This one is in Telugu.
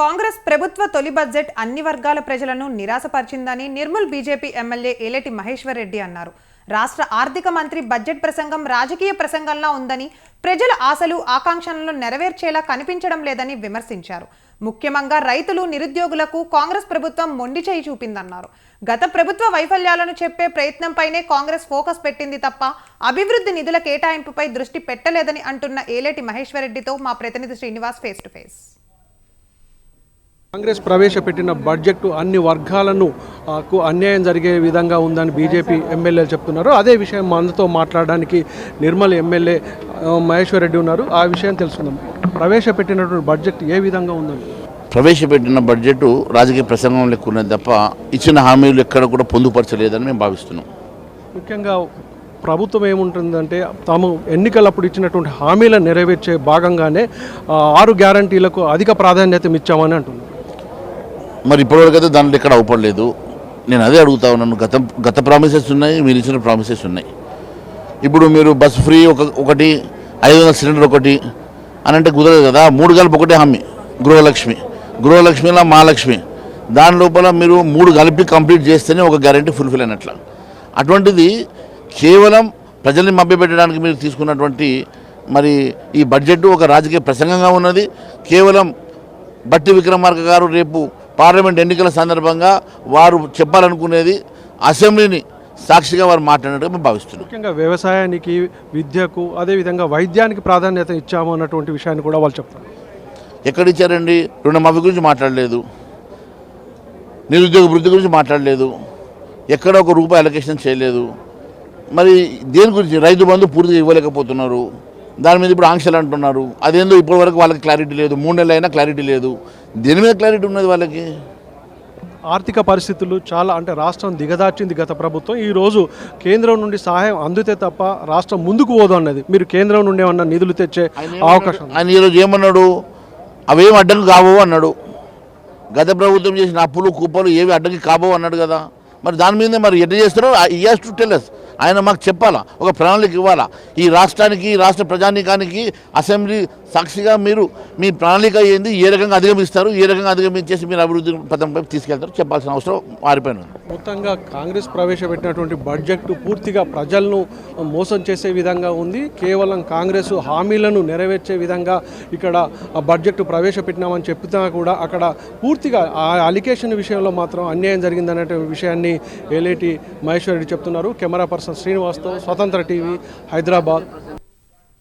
కాంగ్రెస్ ప్రభుత్వ తొలి బడ్జెట్ అన్ని వర్గాల ప్రజలను నిరాశపరిచిందని నిర్మల్ బీజేపీ ఎమ్మెల్యే ఏలేటి మహేశ్వర్ రెడ్డి అన్నారు. రాష్ట్ర ఆర్థిక మంత్రి బడ్జెట్ ప్రసంగం రాజకీయ ప్రసంగంలా ఉందని ప్రజల ఆశలు ఆకాంక్షలను నెరవేర్చేలా కనిపించడం లేదని విమర్శించారు. ముఖ్యంగా రైతులు నిరుద్యోగులకు కాంగ్రెస్ ప్రభుత్వం మొండి చేయి చూపిందన్నారు. గత ప్రభుత్వ వైఫల్యాలను చెప్పే ప్రయత్నంపైనే కాంగ్రెస్ ఫోకస్ పెట్టింది తప్ప అభివృద్ధి నిధుల కేటాయింపుపై దృష్టి పెట్టలేదని అంటున్న ఏలేటి మహేశ్వరరెడ్డితో మా ప్రతినిధి Srinivas face to face. Congress ప్రవేశపెట్టిన బడ్జెట్ అన్ని వర్గాలను అన్యాయం జరిగే విధంగా ఉందని బీజేపీ ఎమ్మెల్యేలు చెప్తున్నారు. అదే విషయం మనతో మాట్లాడడానికి నిర్మల్ ఎమ్మెల్యే మహేశ్వర్ రెడ్డి ఉన్నారు. ఆ విషయం తెలుసుకుందాం. ప్రవేశపెట్టినటువంటి బడ్జెట్ ఏ విధంగా ఉందని ప్రవేశపెట్టిన బడ్జెట్ రాజకీయ ప్రసంగం లెక్క ఉన్నది తప్ప ఇచ్చిన హామీలు ఎక్కడ కూడా పొందుపరచలేదని మేము భావిస్తున్నాం. ముఖ్యంగా ప్రభుత్వం ఏముంటుందంటే తాము ఎన్నికలప్పుడు ఇచ్చినటువంటి హామీలను నెరవేర్చే భాగంగానే ఆరు గ్యారంటీలకు అధిక ప్రాధాన్యత ఇచ్చామని అంటున్నారు. మరి ఇప్పటివరకైతే దాంట్లో ఎక్కడ అవపడలేదు నేను అదే అడుగుతా ఉన్నాను. గత గత ప్రామిసెస్ ఉన్నాయి మీరు ఇచ్చిన ప్రామిసెస్ ఉన్నాయి. ఇప్పుడు మీరు బస్ ఫ్రీ ఒక ఒకటి ఐదు వందల సిలిండర్ ఒకటి అని అంటే కుదరదు కదా. మూడు కలిపి ఒకటే హామీ. గృహలక్ష్మి. గృహలక్ష్మిలా మహాలక్ష్మి. దాని లోపల మీరు మూడు కలిపి కంప్లీట్ చేస్తేనే ఒక గ్యారంటీ ఫుల్ఫిల్ అయినట్ల. అటువంటిది కేవలం ప్రజల్ని మభ్యపెట్టడానికి మీరు తీసుకున్నటువంటి మరి ఈ బడ్జెట్ ఒక రాజకీయ ప్రసంగంగా ఉన్నది. కేవలం బట్టి విక్రమార్క గారు రేపు పార్లమెంట్ ఎన్నికల సందర్భంగా వారు చెప్పాలనుకునేది అసెంబ్లీని సాక్షిగా వారు మాట్లాడినట్టుగా మేము భావిస్తున్నాం. ముఖ్యంగా వ్యవసాయానికి విద్యకు అదేవిధంగా వైద్యానికి ప్రాధాన్యత ఇచ్చాము అన్నటువంటి విషయాన్ని కూడా వాళ్ళు చెప్తారు ఎక్కడ ఇచ్చారండి రుణమాఫీ గురించి మాట్లాడలేదు. నిరుద్యోగ వృద్ధి గురించి మాట్లాడలేదు. ఎక్కడ ఒక రూపాయి అలొకేషన్ చేయలేదు. మరి దేని గురించి? రైతు బంధు పూర్తిగా ఇవ్వలేకపోతున్నారు. దాని మీద ఇప్పుడు ఆంక్షలు అంటున్నారు. అదేందో ఇప్పటి వరకు వాళ్ళకి క్లారిటీ లేదు. మూడు నెలలు అయినా క్లారిటీ లేదు. దేని మీద క్లారిటీ ఉన్నది వాళ్ళకి. ఆర్థిక పరిస్థితులు చాలా అంటే రాష్ట్రం దిగదార్చింది గత ప్రభుత్వం. ఈ రోజు కేంద్రం నుండి సహాయం అందితే తప్ప రాష్ట్రం ముందుకు పోదు అన్నది. మీరు కేంద్రం నుండి ఏమన్నా నిధులు తెచ్చే అవకాశం? ఆయన ఈరోజు ఏమన్నాడు? అవేం అడ్డంకి కావు అన్నాడు. గత ప్రభుత్వం చేసిన అప్పులు కుప్పలు ఏవి అడ్డంకి కాబో అన్నాడు కదా. మరి దాని మీదే మరి ఎట్లా చేస్తారో ఇయర్స్ టు టెల్ ఆయన మాకు చెప్పాలా? ఒక ప్రణాళిక ఇవ్వాలా? ఈ రాష్ట్రానికి రాష్ట్ర ప్రజానీకానికి అసెంబ్లీ సాక్షిగా మీరు మీ ప్రణాళిక ఏంది? ఏ రకంగా అధిగమిస్తారు? ఏ రకంగా అధిగమించేసి మీరు అభివృద్ధి పథంపై తీసుకెళ్తారు? చెప్పాల్సిన అవసరం మారిపోయిన మొత్తంగా కాంగ్రెస్ ప్రవేశపెట్టినటువంటి బడ్జెట్ పూర్తిగా ప్రజలను మోసం చేసే విధంగా ఉంది. కేవలం కాంగ్రెస్ హామీలను నెరవేర్చే విధంగా ఇక్కడ బడ్జెట్ ప్రవేశపెట్టినామని చెప్తున్నా కూడా అక్కడ పూర్తిగా ఆ అలికేషన్ విషయంలో మాత్రం అన్యాయం జరిగిందనే విషయాన్ని ఏలేటి మహేశ్వర్ రెడ్డి చెప్తున్నారు. కెమెరా పర్సన్ శ్రీనివాస్తో స్వతంత్ర టీవీ హైదరాబాద్.